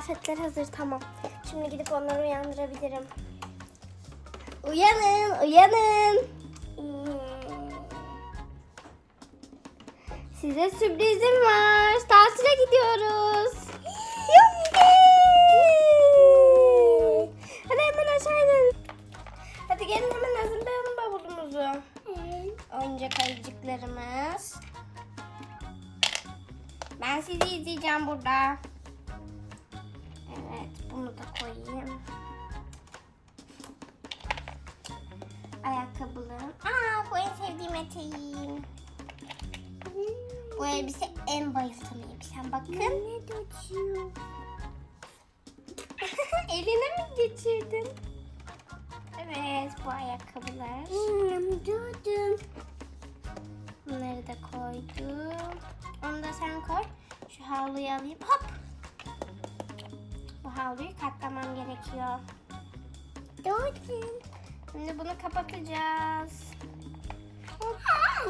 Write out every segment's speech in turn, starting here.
kıyafetler hazır tamam. Şimdi gidip onları uyandırabilirim. Uyanın, uyanın. Size sürprizim var. Tatile gidiyoruz. Yuppi! Hadi hemen aşağı. Hadi gelin hemen hazırlayalım bavulumuzu. Oyuncak ayıcıklarımız. Ben sizi izleyeceğim burada. Aa, bu en sevdiğim eteğim. Bu elbise en bayıldığım elbisem. Bakın. Ne geçiyor? Eline mi geçirdin? Evet, bu ayakkabılar. Durdum. Bunları da koydum. Onu da sen koy. Şu havluyu alayım. Hop. Bu havluyu katlamam gerekiyor. Durdum. Şimdi bunu kapatacağız.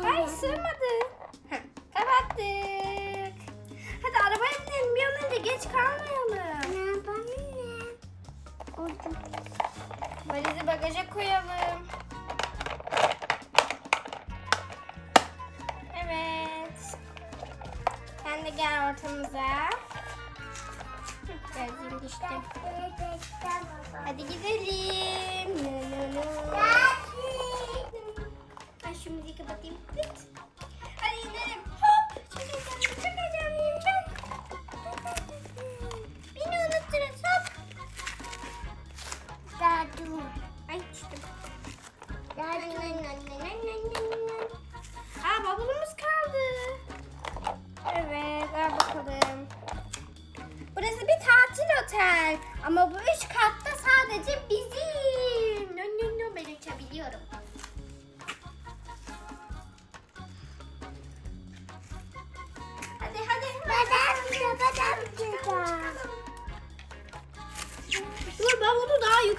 Ay sığmadı. Heh, Kapattık. Hadi arabaya binelim bir an önce geç kalmayalım. Valizi bagaja koyalım. Evet. Sen de gel ortamıza. Hı, Gözlüğüm düştü. Hadi gidelim. Ben şu müziği kapatayım. Pıt.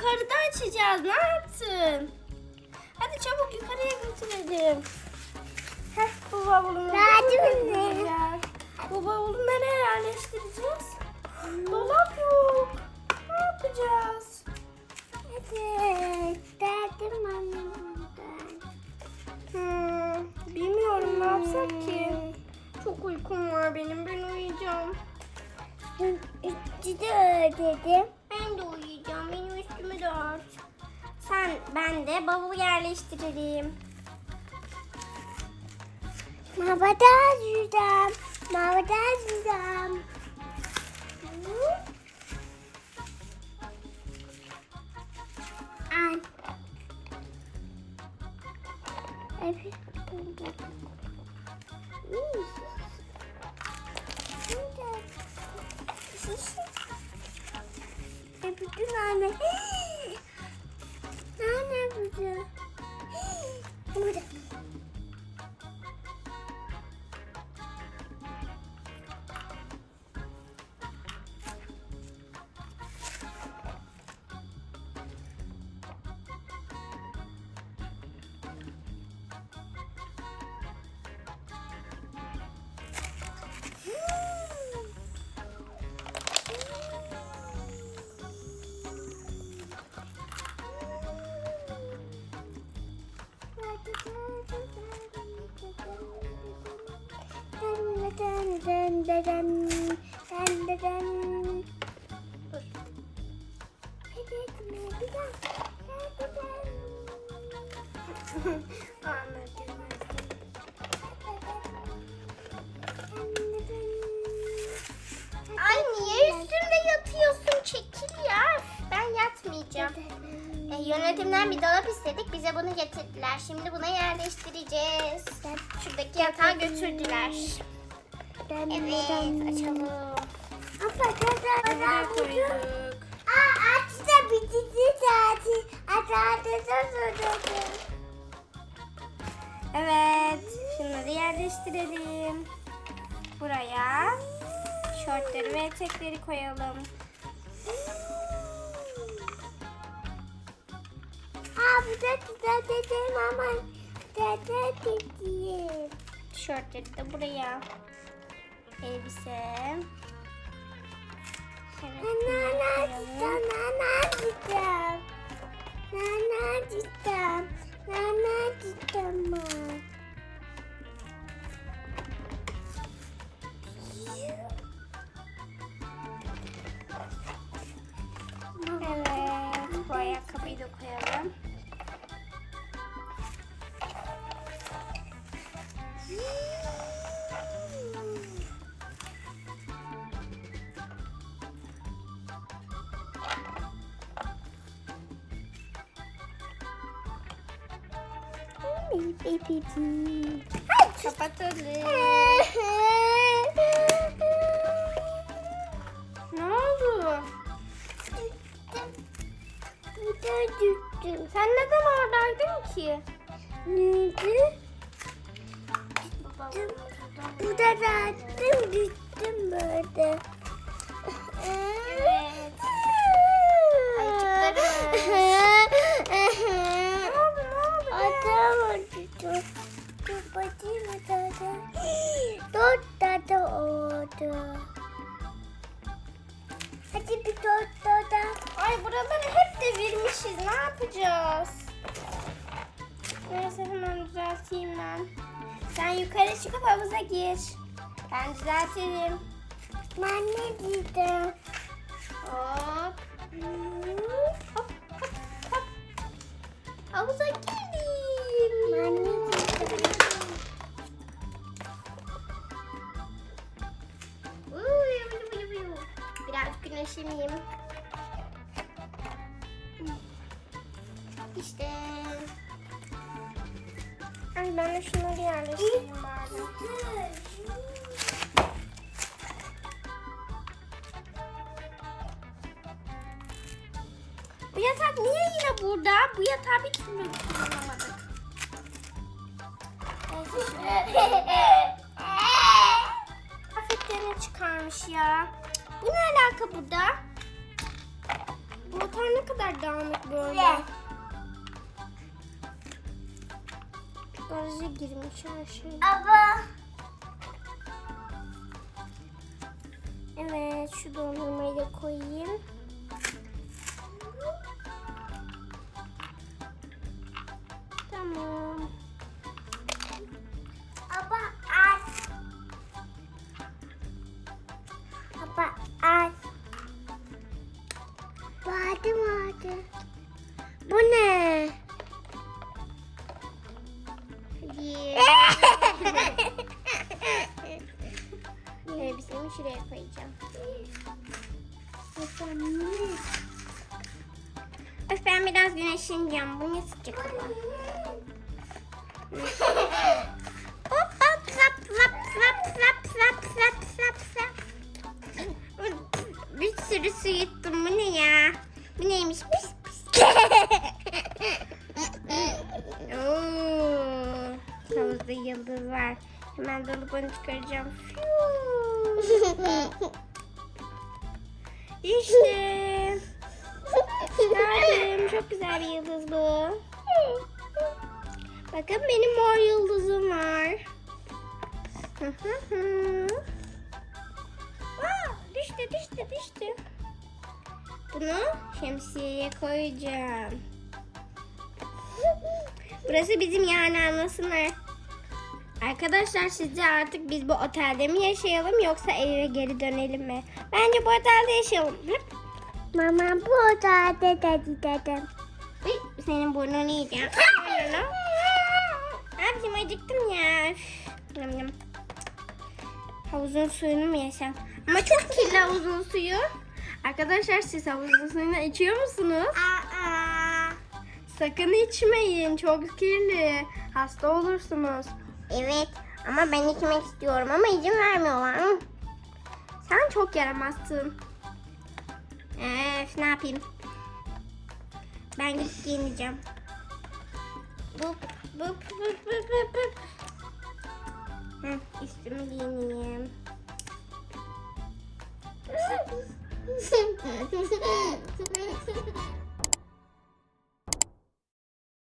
Yukarıda açacağız. Ne yaptın? Hadi çabuk yukarıya götürelim. Heh, bu bavulunu koyacağız. Bu bavulu nereye yerleştireceğiz? Dolap yok. Ne yapacağız? Evet, derdim annemden. Hmm, bilmiyorum ne yapsak ki. Çok uykum var benim. Ben uyuyacağım. Üstü de ödedim. Ben de uyuyacağım. Benim üstümü de ört. Sen, ben de bavulu yerleştirelim. Mavada yüzüm. Mavada yüzüm. An. Evet. Bütün anne. Anne burada. Burada. Evet, dun, dun. Anladım. Ay niye üstümde yatıyorsun? Çekil ya. Ben yatmayacağım. E, yönetimden bir dolap istedik. Bize bunu getirdiler. Şimdi buna yerleştireceğiz. Şuradaki yatağı götürdüler. Dun, Evet dun. açalım. Buraya dun. koyduk. Aa, aç da bitirdi zaten. Aç, aç, aç, aç, aç, aç. Evet. Şunları yerleştirelim. Buraya şortları ve etekleri koyalım. Aa, bu da güzel dedim ama güzel dedim. Tişörtleri de buraya elbisem. Evet. Anne anne 삐삐삐삐. 아빠 쫄래. Oldu. Hadi bir dört dada. Ay buraları hep devirmişiz. Ne yapacağız? Neyse hemen düzelteyim ben. Sen yukarı çıkıp havuza gir. Ben düzeltirim. Ben ne diyeceğim? Hop. Hop hop hop. Havuza girdim. Ben ne Güneşleneyim. İşte. Ay ben de şunları yerleştireyim bari. Bu yatak niye yine burada? Bu yatağı bir türlü kullanamadık. Neyse şöyle. Kıyafetlerini çıkarmış ya. Bu ne alaka burada? Bu otel ne kadar dağınık böyle. Ne? Garaja girmiş her şey. Ama Evet şu dondurmayı da koyayım. Tamam. Şuraya koyacağım. Öf ben biraz güneşleneceğim. Bu ne sıcak ama. Hop hop zap zap zap zap zap. Bir sürü su yuttum. Bu ne ya? Bu neymiş? Pis pis. Oo, havuzda yıldız var. Hemen dalıp onu çıkaracağım. İşte. Çıkardım. Çok güzel bir yıldız bu. Bakın benim mor yıldızım var. Aa, düştü düştü düştü. Bunu şemsiyeye koyacağım. Burası bizim yani anlasınlar. Arkadaşlar sizce artık biz bu otelde mi yaşayalım yoksa eve geri dönelim mi? Bence bu otelde yaşayalım. Mama burada dedi dedim. Uy, senin burnunu yiyeceğim. Burnunu. Abicim acıktım ya. Üf. Yum yum. Havuzun suyunu mu yesem? Ama çok kirli havuzun suyu. Arkadaşlar siz havuzun suyunu içiyor musunuz? Aa. Sakın içmeyin. Çok kirli. Hasta olursunuz. Evet ama ben içmek istiyorum ama izin vermiyorlar. Sen çok yaramazsın. Öf ne yapayım? Ben gidip giyineceğim. Bup bup bup bup bup bup. Heh, üstümü giyineyim.